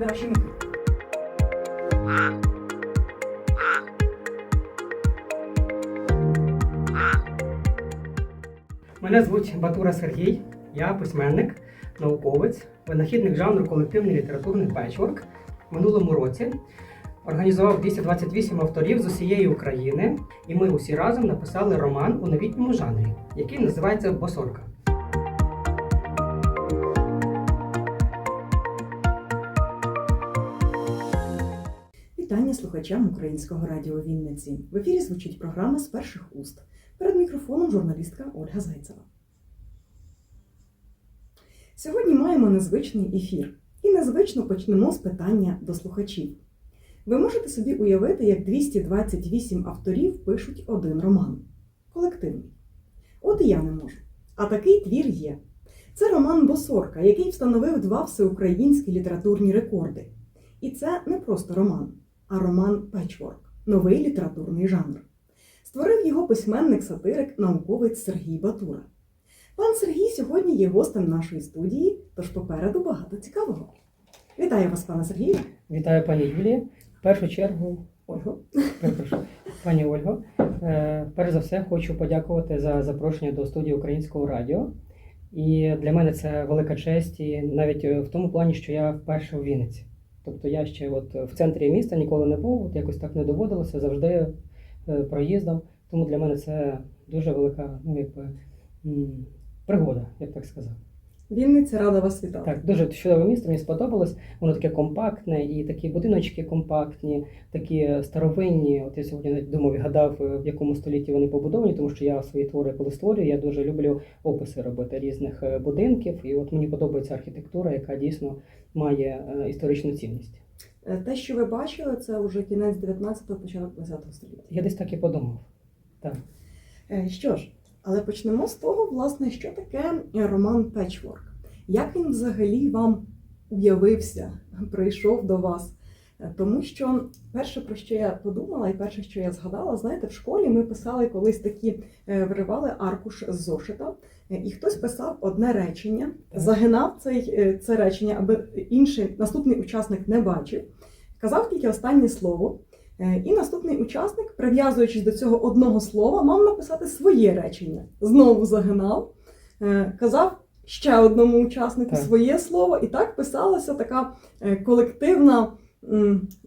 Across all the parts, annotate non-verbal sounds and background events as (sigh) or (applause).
Відрощимо. Мене звуть Батура Сергій, я письменник, науковець, винахідник жанру колективний літературний печворк. В минулому році організував 228 авторів з усієї України, і ми усі разом написали роман у новітньому жанрі, який називається Босорка. Слухачам Українського радіо Вінниці. В ефірі звучить програма з перших уст. Перед мікрофоном журналістка Ольга Зайцева. Сьогодні маємо незвичний ефір. І незвично почнемо з питання до слухачів. Ви можете собі уявити, як 228 авторів пишуть один роман. Колективний. От і я не можу. А такий твір є. Це роман Босорка, який встановив два всеукраїнські літературні рекорди. І це не просто роман, роман Печворк новий літературний жанр. Створив його письменник-сатирик, науковець Сергій Батура. Пан Сергій сьогодні є гостем нашої студії, тож попереду багато цікавого. Вітаю вас, пане Сергію. Вітаю пані Юлії. В першу чергу, Ольго. перепрошую, пані Ольго. Е, перш за все, хочу подякувати за запрошення до студії Українського радіо. І для мене це велика честь, і навіть е, в тому плані, що я вперше у Вінниці. Тобто я ще от в центрі міста ніколи не був, от якось так не доводилося, завжди е, проїздом. Тому для мене це дуже велика ну, якби, пригода, я б так сказав. Вінниця рада вас вітати. Так, дуже чудове місто, мені сподобалось. Воно таке компактне, і такі будиночки компактні, такі старовинні. От я сьогодні думав і гадав, е, в якому столітті вони побудовані, тому що я свої твори, коли створюю, я дуже люблю описи робити різних е, будинків. І от мені подобається архітектура, яка дійсно має е, історичну цінність. Те, що ви бачили, це вже кінець 19-го, початок 20-го століття. Я десь так і подумав. Так. Що ж, але почнемо з того, власне, що таке роман Печворк. Як він взагалі вам уявився, прийшов до вас? Е, Тому що перше, про що я подумала, і перше, що я згадала, знаєте, в школі ми писали колись такі, е, виривали аркуш з зошита, е, і хтось писав одне речення, загинав цей, це речення, аби інший наступний учасник не бачив, казав тільки останнє слово. Е, І наступний учасник, прив'язуючись до цього одного слова, мав написати своє речення. Знову загинав, е, казав ще одному учаснику Так. своє слово, і так писалася така е, колективна,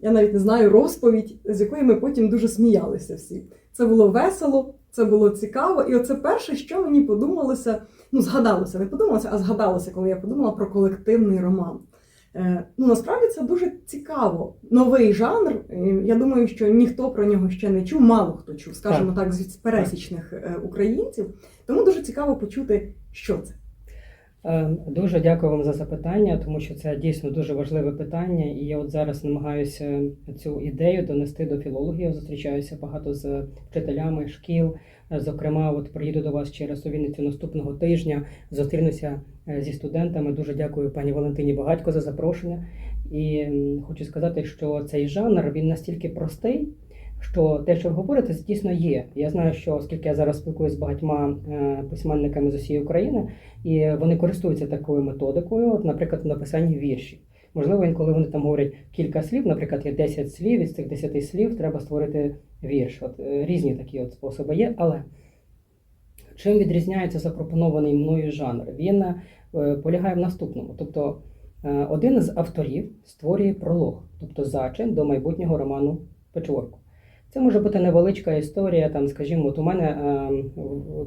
я навіть не знаю, розповідь, з якої ми потім дуже сміялися всі. Це було весело, це було цікаво. І оце перше, що мені подумалося, ну згадалося, не подумалося, а згадалося, коли я подумала про колективний роман. Е, Ну, насправді це дуже цікаво. Новий жанр. Я думаю, що ніхто про нього ще не чув, мало хто чув, скажімо так, з пересічних е, українців. Тому дуже цікаво почути, що це. Е, Дуже дякую вам за запитання, тому що це дійсно дуже важливе питання. І я от зараз намагаюся цю ідею донести до філологів. Зустрічаюся багато з вчителями шкіл. Е, Зокрема, от приїду до вас через у наступного тижня. Зустрінуся е, зі студентами. Дуже дякую пані Валентині Багатько за запрошення. І хочу сказати, що цей жанр він настільки простий. Що те, що ви говорите, це дійсно є. Я знаю, що оскільки я зараз спілкуюся з багатьма е, письменниками з усієї України, і вони користуються такою методикою, от, наприклад, в написанні віршів. Можливо, інколи вони там говорять кілька слів, наприклад, є 10 слів, із цих 10 слів треба створити вірш. От, е, різні такі от способи є. Але чим відрізняється запропонований мною жанр? Він е, полягає в наступному. Тобто один з авторів створює пролог, тобто зачин до майбутнього роману Печворку. Це може бути невеличка історія, там, скажімо, от у мене, е,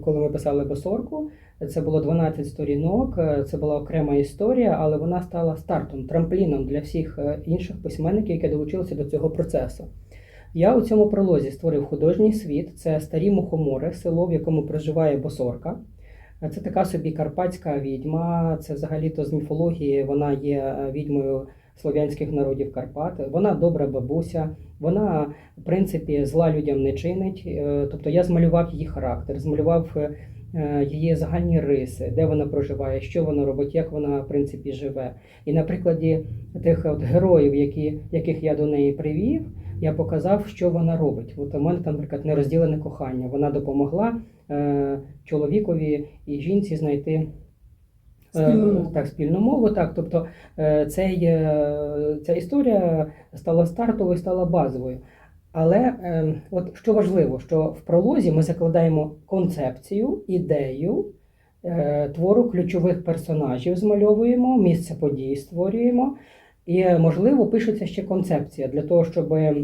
коли ми писали Босорку, це було 12 сторінок, е, це була окрема історія, але вона стала стартом, трампліном для всіх е, інших письменників, які долучилися до цього процесу. Я у цьому пролозі створив художній світ, це старі мухомори, село, в якому проживає Босорка. Це така собі карпатська відьма, це взагалі-то з міфології, вона є відьмою слов'янських народів Карпат. Вона добра бабуся, вона, в принципі, зла людям не чинить. Е, Тобто я змалював її характер, змалював е, її загальні риси, де вона проживає, що вона робить, як вона, в принципі, живе. І на прикладі тих от героїв, які, яких я до неї привів, я показав, що вона робить. От у мене там, наприклад, нерозділене кохання. Вона допомогла е, чоловікові і жінці знайти Спільну Е, мову. Так, спільну мову, так. Тобто е, цей, ця історія стала стартовою, стала базовою. Але е, от що важливо, що в пролозі ми закладаємо концепцію, ідею твору ключових персонажів, змальовуємо, місце подій створюємо. І, можливо, пишеться ще концепція для того, щоб е,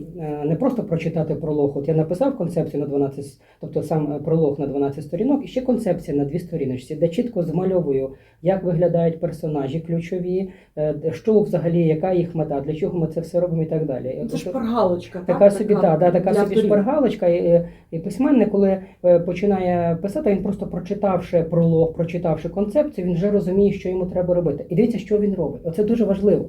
не просто прочитати пролог. От я написав концепцію на 12, тобто сам е, пролог на 12 сторінок, і ще концепція на дві сторіночці, де чітко змальовую, як виглядають персонажі ключові, е, що взагалі, яка їх мета, для чого ми це все робимо і так далі. Ну, Це шпаргалочка, так? Така собі, та, така собі шпаргалочка. І, і- письменник, коли починає писати, він просто прочитавши пролог, прочитавши концепцію, він вже розуміє, що йому треба робити. І дивіться, що він робить. Оце дуже важливо,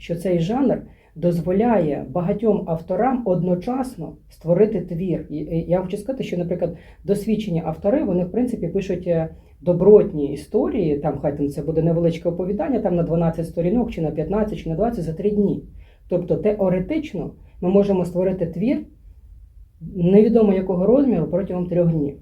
що цей жанр дозволяє багатьом авторам одночасно створити твір. І, я хочу сказати, що, наприклад, досвідчені автори, вони в принципі пишуть. е, Добротні історії, там хай там це буде невеличке оповідання, там на 12 сторінок, чи на 15, чи на 20 за 3 дні. Тобто теоретично ми можемо створити твір невідомо якого розміру протягом трьох днів.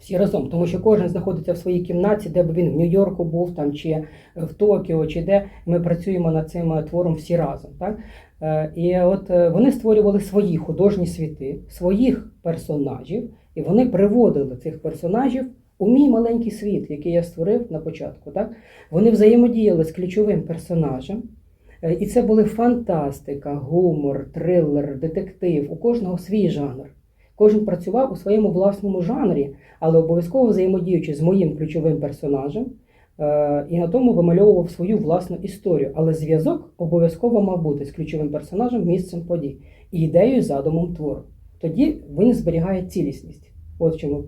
Всі разом, тому що кожен знаходиться в своїй кімнаті, де б він в Нью-Йорку був, там, чи в Токіо, чи де ми працюємо над цим е, твором всі разом. Так? Е, І от е, вони створювали свої художні світи, своїх персонажів, і вони приводили цих персонажів у мій маленький світ, який я створив на початку. Так? Вони взаємодіяли з ключовим персонажем. І це були фантастика, гумор, трилер, детектив. У кожного свій жанр. Кожен працював у своєму власному жанрі, але обов'язково взаємодіючи з моїм ключовим персонажем, е, і на тому вимальовував свою власну історію. Але зв'язок обов'язково мав бути з ключовим персонажем, місцем подій і ідеєю, задумом твору. Тоді він зберігає цілісність. От в чому е,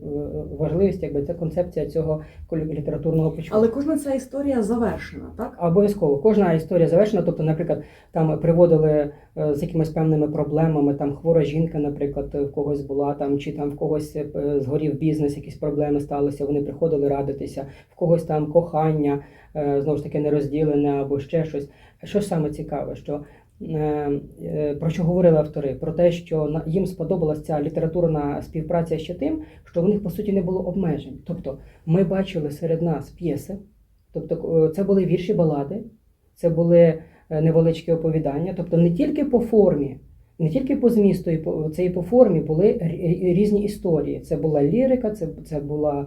важливість, якби це концепція цього літературного початку. Але кожна ця історія завершена, так? Обов'язково кожна історія завершена. Тобто, наприклад, там приводили е, з якимись певними проблемами. Там хвора жінка, наприклад, в когось була там, чи там в когось е, згорів бізнес, якісь проблеми сталися. Вони приходили радитися, в когось там кохання знову ж таки нерозділене або ще щось. Що саме цікаве, що е, е, про що говорили автори? Про те, що їм сподобалася ця літературна співпраця ще тим, що в них по суті не було обмежень. Тобто, ми бачили серед нас п'єси. Тобто е, це були вірші балади, це були невеличкі оповідання. Тобто не тільки по формі, не тільки по змісту, і по- це і по формі були різні історії. Це була лірика, це, це була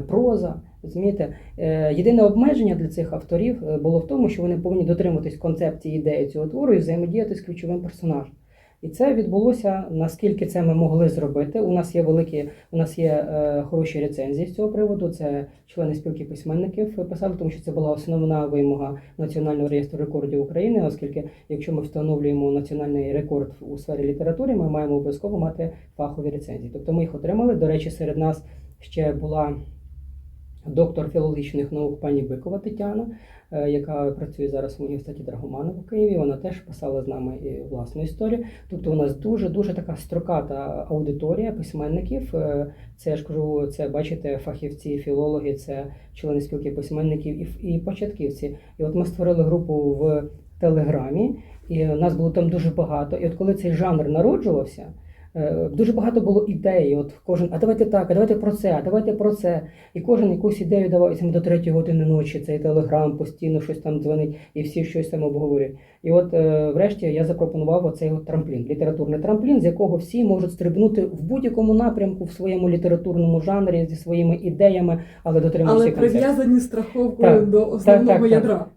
проза. Розумієте? Е, Єдине обмеження для цих авторів е, було в тому, що вони повинні дотримуватись концепції ідеї цього твору і взаємодіяти з ключовим персонажем. І це відбулося наскільки це ми могли зробити. У нас є великі, у нас є е, хороші рецензії з цього приводу. Це члени спілки письменників писали, тому що це була основна вимога Національного реєстру рекордів України, оскільки якщо ми встановлюємо національний рекорд у сфері літератури, ми маємо обов'язково мати фахові рецензії. Тобто ми їх отримали. До речі, серед нас ще була доктор філологічних наук пані Бикова Тетяна, е, яка працює зараз в університеті Драгоманова в Києві. Вона теж писала з нами і власну історію. Тобто у нас дуже дуже така строката аудиторія письменників. Е, Це я ж кажу, це бачите, фахівці, філологи, це члени спілки письменників і початківці. І от ми створили групу в Телеграмі, і нас було там дуже багато. І от коли цей жанр народжувався. Е, Дуже багато було ідей. От кожен, а давайте так, а давайте про це, а давайте про це. І кожен якусь ідею давав і до третьої години ночі. Цей телеграм постійно щось там дзвонить, і всі щось там обговорюють. І от, е, врешті, я запропонував оцей от трамплін, літературний трамплін, з якого всі можуть стрибнути в будь-якому напрямку в своєму літературному жанрі зі своїми ідеями, але дотримуючи Але прив'язані страховкою Так, до основного так, так. ядра. Так,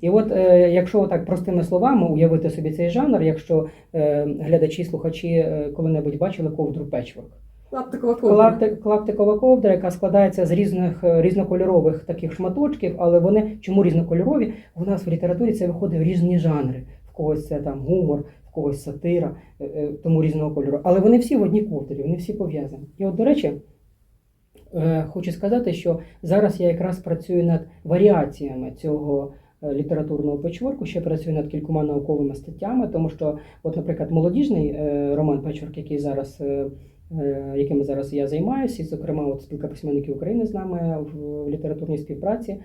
і от е, якщо так простими словами уявити собі цей жанр, якщо е, глядачі, слухачі е, коли-небудь бачили ковдру печворк. Клаптикова ковдра. Клапти- Клаптикова ковдра, яка складається з різних е, різнокольорових таких шматочків, але вони чому різнокольорові? У нас в літературі це виходить в різні жанри. В когось це там гумор, в когось сатира, е, е, тому різного кольору. Але вони всі в одній ковдрі, вони всі пов'язані. І от, до речі, е, хочу сказати, що зараз я якраз працюю над варіаціями цього. Е, Літературного печворку ще працюю над кількома науковими статтями, тому що, от, наприклад, молодіжний е, роман Печворк, який зараз е, якими зараз я займаюся, і, зокрема, от спілка письменників України з нами в літературній співпраці.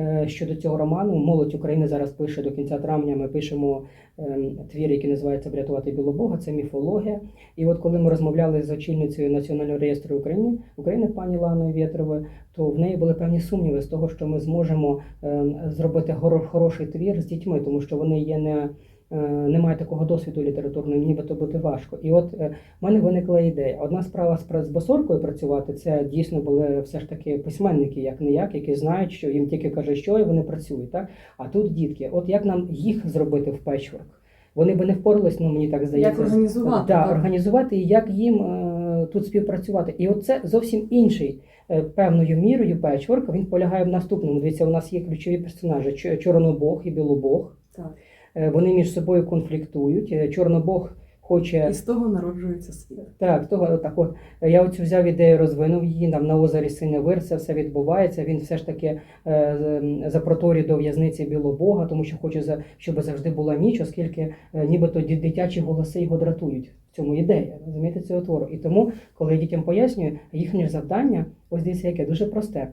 Е, щодо цього роману. Молодь України зараз пише до кінця травня. Ми пишемо ем, твір, який називається Врятувати білобога. Це міфологія. І от коли ми розмовляли з очільницею Національного реєстру України України, пані Ланою Вєтровою, то в неї були певні сумніви з того, що ми зможемо ем, зробити хороший твір з дітьми, тому що вони є не. Е, Немає такого досвіду літературного, нібито бути важко. І от е, в мене виникла ідея. Одна справа з босоркою працювати, це дійсно були все ж таки письменники, як не як, які знають, що їм тільки каже, що і вони працюють. Так? А тут дітки, от як нам їх зробити в печворк? Вони би не впорались, ну мені так здається. Як організувати? Да, так? організувати і як їм е, тут співпрацювати. І от це зовсім інший е, певною мірою печворк. Він полягає в наступному. Дивіться, у нас є ключові персонажі: Чо- Чорнобог і Білобог. Так. Е, Вони між собою конфліктують. Е, Чорнобог хоче І з того народжується світ. так, того так от я оцю взяв ідею, розвинув її там на озері Синявир, це все відбувається. Він все ж таки е, з- запроторює до в'язниці Білобога, тому що хоче за щоб завжди була ніч, оскільки нібито дитячі голоси його дратують. В цьому ідея, розумієте, цього твору. І тому, коли я дітям пояснюю, їхнє завдання, ось дивіться, яке дуже просте.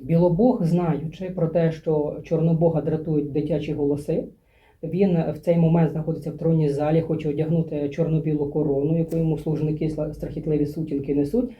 Білобог, знаючи про те, що Чорнобога дратують дитячі голоси, він в цей момент знаходиться в тронній залі, хоче одягнути чорно-білу корону, яку йому служники страхітливі сутінки несуть.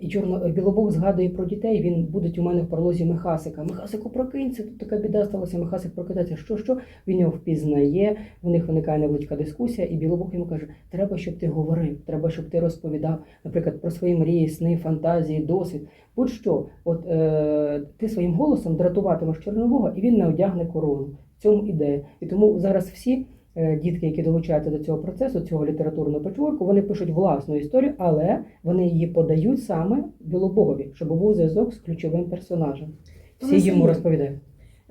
І чорно білобог згадує про дітей. Він буде у мене в пролозі Михасика. Михасику, прокинься, тут така біда сталася. Михасик прокидається. Що що? Він його впізнає. В них виникає невеличка дискусія, і білобог йому каже: Треба, щоб ти говорив, треба, щоб ти розповідав, наприклад, про свої мрії, сни, фантазії, досвід. Будь-що, от е, ти своїм голосом дратуватимеш Чорнобога, і він не одягне корону. В цьому ідея. І тому зараз всі дітки, які долучаються до цього процесу, цього літературного печворку, вони пишуть власну історію, але вони її подають саме Білобогові, щоб був зв'язок з ключовим персонажем. Всі йому розповідають.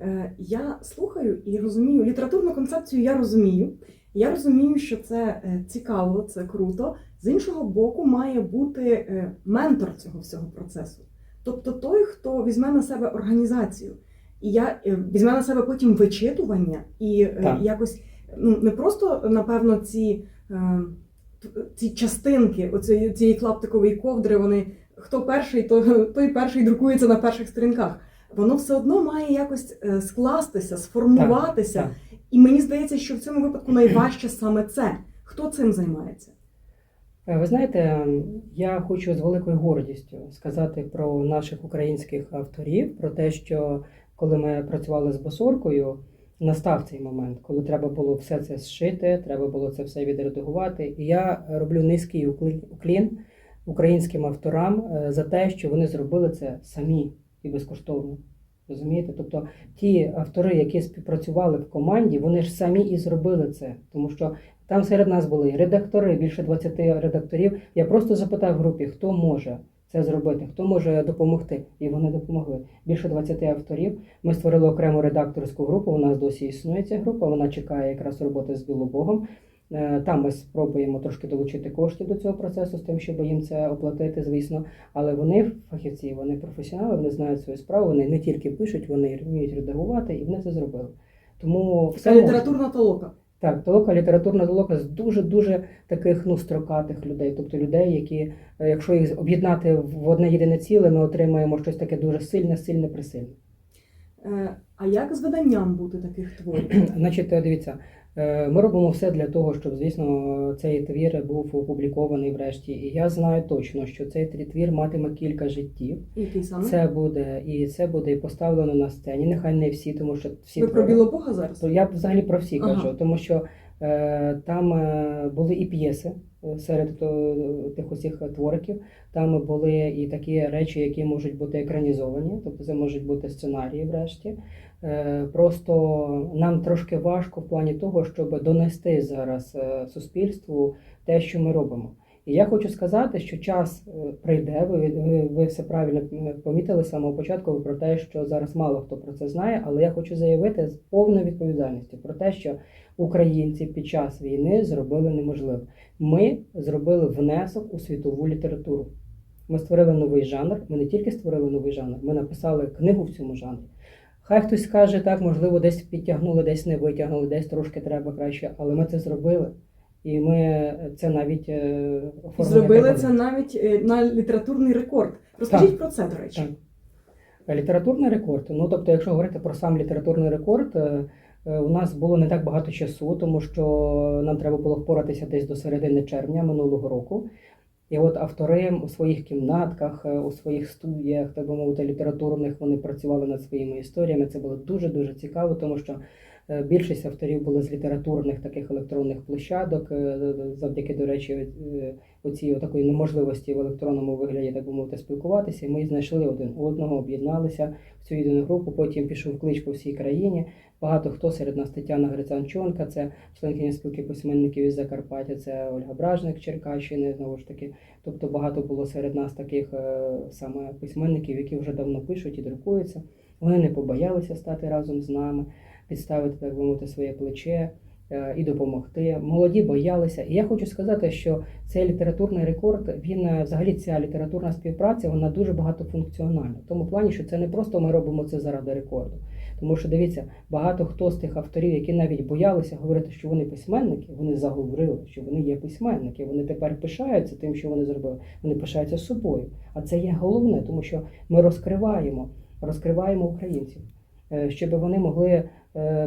Е, Я слухаю і розумію літературну концепцію. Я розумію. Я розумію, що це е, цікаво, це круто. З іншого боку, має бути е, ментор цього всього процесу. Тобто той, хто візьме на себе організацію, і я е, візьме на себе потім вичитування і е, Так. якось ну не просто напевно ці, е, ці частинки, оцієї цієї клаптикової ковдри, вони хто перший, то той перший друкується на перших сторінках. Воно все одно має якось е, скластися, сформуватися. Так. І мені здається, що в цьому випадку найважче саме це. Хто цим займається? Е, Ви знаєте, я хочу з великою гордістю сказати про наших українських авторів, про те, що коли ми працювали з босоркою, настав цей момент, коли треба було все це зшити, треба було це все відредагувати. І я роблю низький уклін- українським авторам е, за те, що вони зробили це самі і безкоштовно. Розумієте? Тобто ті автори, які співпрацювали в команді, вони ж самі і зробили це, тому що там серед нас були редактори, більше 20 редакторів. Я просто запитав в групі, хто може це зробити, хто може допомогти, і вони допомогли. Більше 20 авторів. Ми створили окрему редакторську групу. У нас досі існує ця група. Вона чекає якраз роботи з Білобогом. Е, Там ми спробуємо трошки долучити коштів до цього процесу з тим, щоб їм це оплатити, звісно. Але вони фахівці, вони професіонали, вони знають свою справу. Вони не тільки пишуть, вони вміють редагувати, і вони це зробили. Тому все Це літературна толока. Так, толока, літературна толока з дуже дуже таких ну строкатих людей, тобто людей, які, е, якщо їх об'єднати в одне єдине ціле, ми отримаємо щось таке дуже сильне, сильне, присильне. Е, А як з виданням бути таких творів? (clears throat) Значить, е, дивіться, ми робимо все для того, щоб, звісно, цей твір був опублікований врешті. І я знаю точно, що цей твір матиме кілька життів. Який саме? Це буде і це буде поставлено на сцені. Нехай не всі, тому що всі Ви про твори- Білобога зараз? Я взагалі про всі Ага. кажу, тому що е, там е, були і п'єси е, серед тих усіх твориків. Там були і такі речі, які можуть бути екранізовані, тобто це можуть бути сценарії, врешті. Е, просто нам трошки важко в плані того, щоб донести зараз е, суспільству те, що ми робимо. І я хочу сказати, що час е, прийде. Ви, ви, все правильно е, помітили з самого початку про те, що зараз мало хто про це знає, але я хочу заявити з повною відповідальністю про те, що українці під час війни зробили неможливе. Ми зробили внесок у світову літературу. Ми створили новий жанр. Ми не тільки створили новий жанр, ми написали книгу в цьому жанрі. Хай хтось скаже, так, можливо, десь підтягнули, десь не витягнули, десь трошки треба краще, але ми це зробили. І ми це навіть е, оформили. Зробили це навіть е, на літературний рекорд. Розкажіть про це, до речі. Так. Літературний рекорд. Ну тобто, якщо говорити про сам літературний рекорд, е, у нас було не так багато часу, тому що нам треба було впоратися десь до середини червня минулого року. І от автори у своїх кімнатках, е, у своїх студіях, так би мовити, літературних, вони працювали над своїми історіями. Це було дуже дуже цікаво, тому що е, більшість авторів були з літературних таких електронних площадок, е, завдяки, до речі, е, оцій такої неможливості в електронному вигляді, так би мовити, спілкуватися. Ми знайшли один одного, об'єдналися в цю єдину групу. Потім пішов клич по всій країні. Багато хто серед нас Тетяна Грицанчонка, це членкиня спілки письменників із Закарпаття, це Ольга Бражник Черкащини, знову ж таки. Тобто багато було серед нас таких е, саме письменників, які вже давно пишуть і друкуються. Вони не побоялися стати разом з нами, підставити, так би мовити, своє плече е, і допомогти. Молоді боялися. І я хочу сказати, що цей літературний рекорд, він е, взагалі ця літературна співпраця, вона дуже багатофункціональна. В тому плані, що це не просто ми робимо це заради рекорду. Тому що дивіться, багато хто з тих авторів, які навіть боялися говорити, що вони письменники, вони заговорили, що вони є письменники. Вони тепер пишаються тим, що вони зробили. Вони пишаються собою. А це є головне, тому що ми розкриваємо, розкриваємо українців, е, щоб вони могли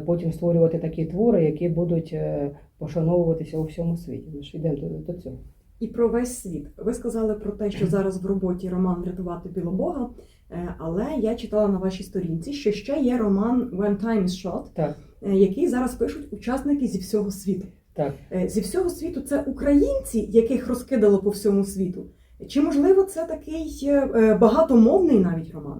потім створювати такі твори, які будуть е, пошановуватися у всьому світі. Ми ж йдемо до, цього. І про весь світ. Ви сказали про те, що зараз в роботі роман Врятувати Білобога. Е, Але я читала на вашій сторінці, що ще є роман When Time is Shot, Так, е, який зараз пишуть учасники зі всього світу. так. Е, Зі всього світу це українці, яких розкидало по всьому світу. Чи можливо це такий е, е, багатомовний навіть роман?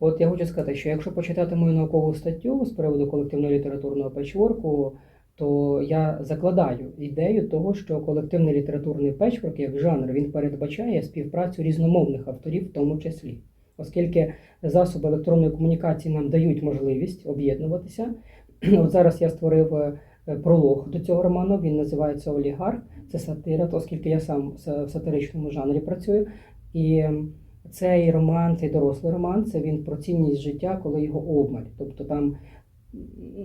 От я хочу сказати, що якщо почитати мою наукову статтю з приводу колективного літературного печворку, то я закладаю ідею того, що колективний літературний печворк як жанр він передбачає співпрацю різномовних авторів, в тому числі, оскільки засоби електронної комунікації нам дають можливість об'єднуватися. (clears throat) От зараз я створив е, пролог до цього роману. Він називається Олігарх. Це сатира, оскільки я сам в сатиричному жанрі працюю. І цей роман, цей дорослий роман, це він про цінність життя, коли його обмаль. Тобто там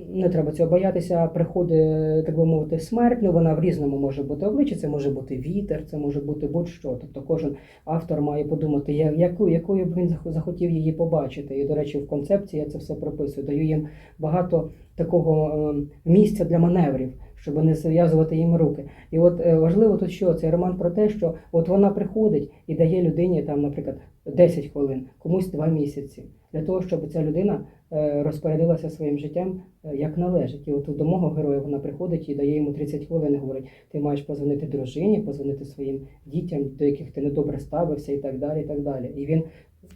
не треба цього боятися, приходить, так би мовити, смерть. Ну вона в різному може бути обличчя, це може бути вітер, це може бути будь-що. Тобто кожен автор має подумати, яку, якою б він зах- захотів її побачити. І, до речі, в концепції я це все прописую. Даю їм багато такого е, місця для маневрів. Щоб не зав'язувати їм руки, і от е, важливо тут що цей роман про те, що от вона приходить і дає людині там, наприклад, 10 хвилин, комусь 2 місяці, для того, щоб ця людина е, розпорядилася своїм життям е, як належить. І от до мого героя вона приходить і дає йому 30 хвилин, і говорить: ти маєш позвонити дружині, позвонити своїм дітям, до яких ти недобре ставився, і так далі. І так далі. І він,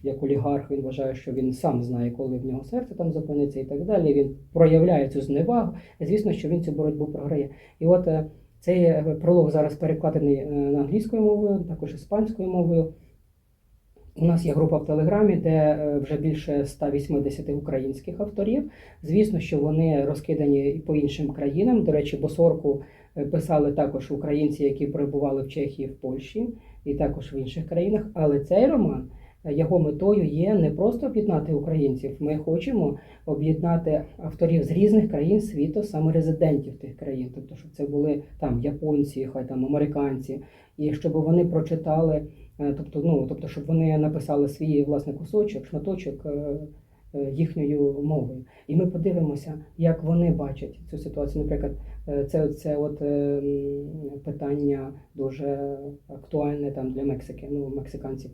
як олігарх, він вважає, що він сам знає, коли в нього серце там зупиниться, і так далі. Він проявляє цю зневагу. Звісно, що він цю боротьбу програє. І от е, цей пролог зараз перекладений на англійською мовою, також іспанською мовою. У нас є група в Телеграмі, де е, вже більше 180 українських авторів. Звісно, що вони розкидані і по іншим країнам. До речі, Босорку е, писали також українці, які перебували в Чехії, в Польщі і також в інших країнах. Але цей роман е, його метою є не просто об'єднати українців. Ми хочемо об'єднати авторів з різних країн світу, саме резидентів тих країн, тобто, щоб це були там японці, хай там американці, і щоб вони прочитали. Е, Тобто, ну, тобто, щоб вони написали свій власне кусочок, шматочок е, е, їхньою мовою. І ми подивимося, як вони бачать цю ситуацію. Наприклад, це, це от питання дуже актуальне там для Мексики. Ну, мексиканці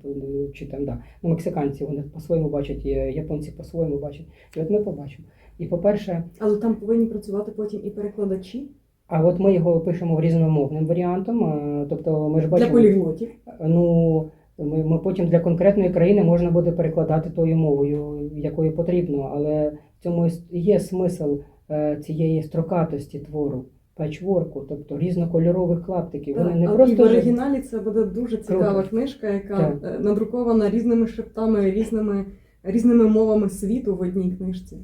чи там да. Ну, мексиканці вони по-своєму бачать, японці по-своєму бачать. І от ми побачимо. І по-перше, Але там повинні працювати потім і перекладачі а от ми його пишемо різномовним варіантом. е, Тобто ми ж для бачимо. поліглотів. Ну, ми, ми потім для конкретної країни можна буде перекладати тою мовою, якою потрібно, але в цьому є смисл е, цієї строкатості твору, патчворку, тобто різнокольорових клаптиків. Вони не а і в оригіналі це буде дуже цікава Круто. книжка, яка Так. е, надрукована різними шриптами, різними, різними мовами світу в одній книжці.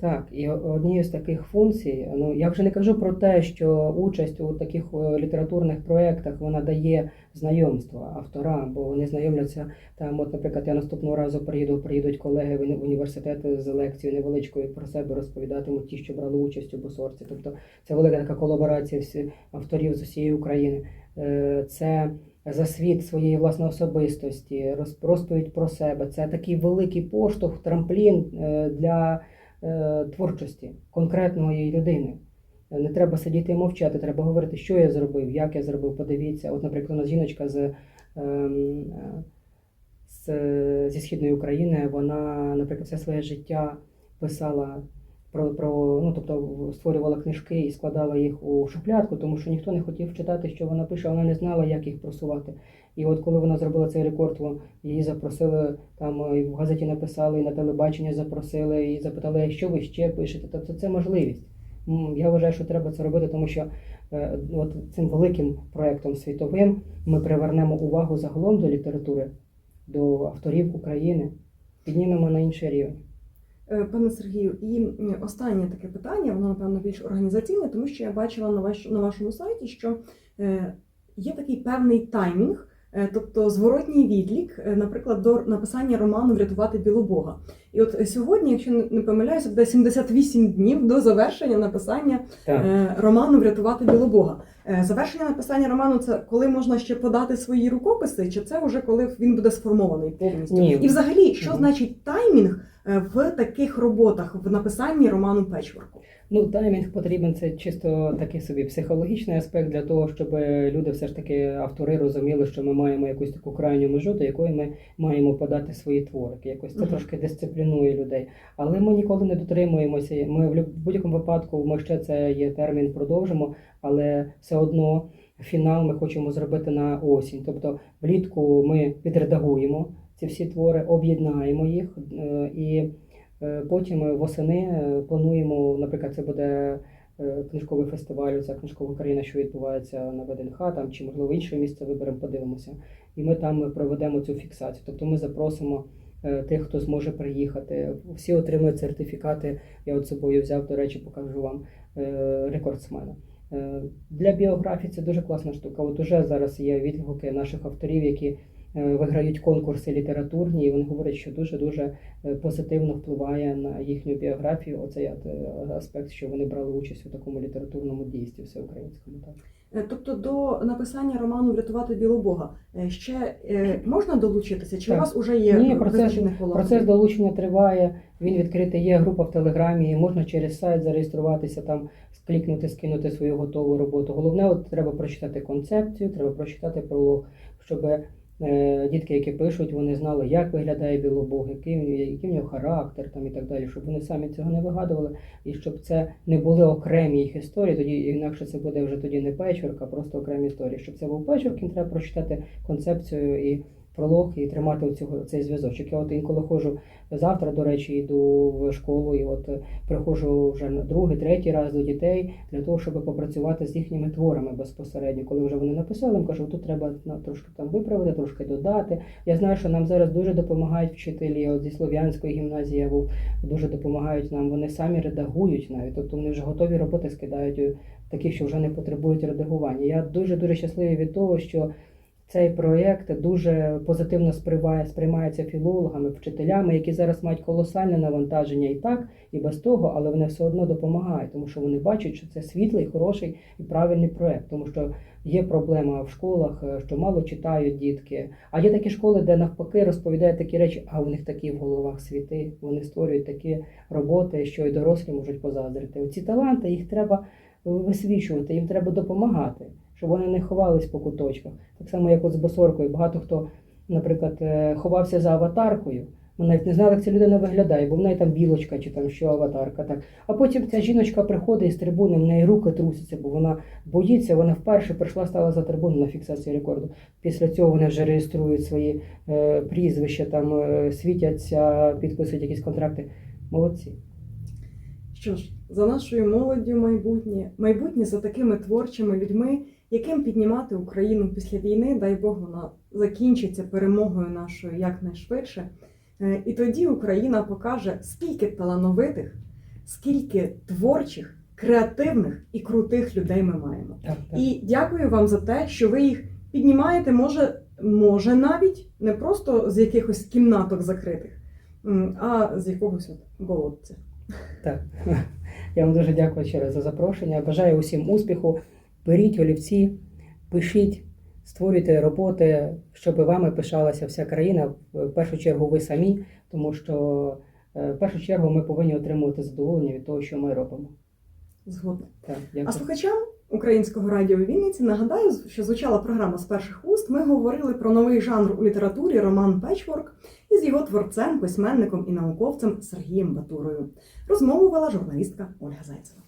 Так, і однією з таких функцій, ну я вже не кажу про те, що участь у таких е, літературних проєктах вона дає знайомства авторам, бо вони знайомляться там. От, наприклад, я наступного разу приїду, приїдуть колеги в уні- університет з лекцією невеличкою про себе розповідатимуть ті, що брали участь у босорці. Тобто це велика така колаборація всі авторів з усієї України. Е, Це за світ своєї власної особистості, розпростують про себе. Це такий великий поштовх, трамплін е, для творчості конкретної людини. Не треба сидіти і мовчати, треба говорити, що я зробив, як я зробив. Подивіться, от, наприклад, у нас жіночка з, ем, е, з, зі східної України, вона, наприклад, все своє життя писала про, про ну, тобто створювала книжки і складала їх у шухлядку, тому що ніхто не хотів читати, що вона пише, вона не знала, як їх просувати. І от коли вона зробила цей рекорд, її запросили там і в газеті написали, і на телебачення запросили, і запитали, що ви ще пишете. Тобто це можливість. Я вважаю, що треба це робити, тому що е, от цим великим проектом світовим ми привернемо увагу загалом до літератури, до авторів України, піднімемо на інший рівень. Е, Пане Сергію, і останнє таке питання, воно напевно більш організаційне, тому що я бачила на, ваш, вашому сайті, що е, є такий певний таймінг, е, тобто зворотній відлік, е, наприклад, до написання роману Врятувати Білобога. І от сьогодні, якщо не- помиляюся, буде 78 днів до завершення написання Так. е, роману Врятувати Білобога. Е, Завершення написання роману це коли можна ще подати свої рукописи, чи це вже коли він буде сформований повністю? Ні. І взагалі, що значить таймінг е, в таких роботах в написанні роману Печворку? Ну, таймінг потрібен це чисто такий собі психологічний аспект для того, щоб люди все ж таки автори розуміли, що ми маємо якусь таку крайню межу, до якої ми маємо подати свої творики. Якось це Мгм. трошки дисциплінує людей. Але ми ніколи не дотримуємося. Ми в будь-якому випадку ми ще це є термін продовжимо, але все одно фінал ми хочемо зробити на осінь. Тобто влітку ми відредагуємо ці всі твори, об'єднаємо їх е, і. Е, Потім восени е, плануємо, наприклад, це буде книжковий фестиваль, ця книжкова країна, що відбувається на ВДНХ, там чи можливо інше місце виберемо, подивимося. І ми там проведемо цю фіксацію. Тобто ми запросимо тих, хто зможе приїхати. Всі отримують сертифікати. Я от собою взяв, до речі, покажу вам е, рекордсмена. Е, Для біографії це дуже класна штука. От уже зараз є відгуки наших авторів, які е, виграють конкурси літературні, і вони говорять, що дуже дуже е, позитивно впливає на їхню біографію. Оцей е, аспект, що вони брали участь у такому літературному дійстві всеукраїнському. Так. Е, Тобто до написання роману Врятувати Білобога е, ще е, можна долучитися? Чи Так. у вас вже є Ні, процес-? Процес долучення триває. Він відкритий. Є група в телеграмі. і Можна через сайт зареєструватися, там клікнути, скинути свою готову роботу. Головне, от треба прочитати концепцію, треба прочитати пролог, щоб дітки, які пишуть, вони знали, як виглядає білобог, який, який в нього характер там і так далі, щоб вони самі цього не вигадували, і щоб це не були окремі їх історії. Тоді інакше це буде вже тоді не печерка, а просто окремі історії. Щоб це був печорк, їм треба прочитати концепцію і пролог і тримати оцю, цей зв'язочок. Я от інколи ходжу завтра, до речі, йду в школу і от е, приходжу вже на другий, третій раз до дітей для того, щоб попрацювати з їхніми творами безпосередньо. Коли вже вони написали, їм кажу, тут треба ну, трошки там виправити, трошки додати. Я знаю, що нам зараз дуже допомагають вчителі. От зі слов'янської гімназії я був дуже допомагають нам. Вони самі редагують навіть, тобто вони вже готові роботи скидають е, такі, що вже не потребують редагування. Я дуже дуже щасливий від того, що цей проєкт дуже позитивно сприймає, сприймається філологами, вчителями, які зараз мають колосальне навантаження і так, і без того, але вони все одно допомагають, тому що вони бачать, що це світлий, хороший і правильний проєкт, тому що є проблема в школах, е, що мало читають дітки. А є такі школи, де навпаки розповідають такі речі, а у них такі в головах світи. Вони створюють такі роботи, що і дорослі можуть позаздрити. Оці таланти їх треба висвічувати, їм треба допомагати, щоб вони не ховались по куточках. Так само, як от з босоркою. Багато хто, наприклад, е, ховався за аватаркою. Ми навіть не знали, як ця людина виглядає, бо в неї там білочка чи там що аватарка. Так. А потім ця жіночка приходить із трибуни, в неї руки трусяться, бо вона боїться, вона вперше прийшла, стала за трибуну на фіксацію рекорду. Після цього вони вже реєструють свої е, прізвища, там е, світяться, підписують якісь контракти. Молодці. Що ж, за нашою молоддю майбутнє, майбутнє за такими творчими людьми, яким піднімати Україну після війни, дай Бог, вона закінчиться перемогою нашою якнайшвидше. Е, І тоді Україна покаже, скільки талановитих, скільки творчих, креативних і крутих людей ми маємо. Так, так. І дякую вам за те, що ви їх піднімаєте, може, може навіть не просто з якихось кімнаток закритих, а з якогось от болотця. Так. (laughs) Я вам дуже дякую ще раз за запрошення. Бажаю усім успіху. Беріть олівці, пишіть, створюйте роботи, щоб вами пишалася вся країна. В першу чергу ви самі, тому що е, в першу чергу ми повинні отримувати задоволення від того, що ми робимо. Згодна. Так, А слухачам українського радіо Вінниці нагадаю, що звучала програма з перших вуст. Ми говорили про новий жанр у літературі роман Печворк із його творцем, письменником і науковцем Сергієм Батурою. Розмову вела журналістка Ольга Зайцева.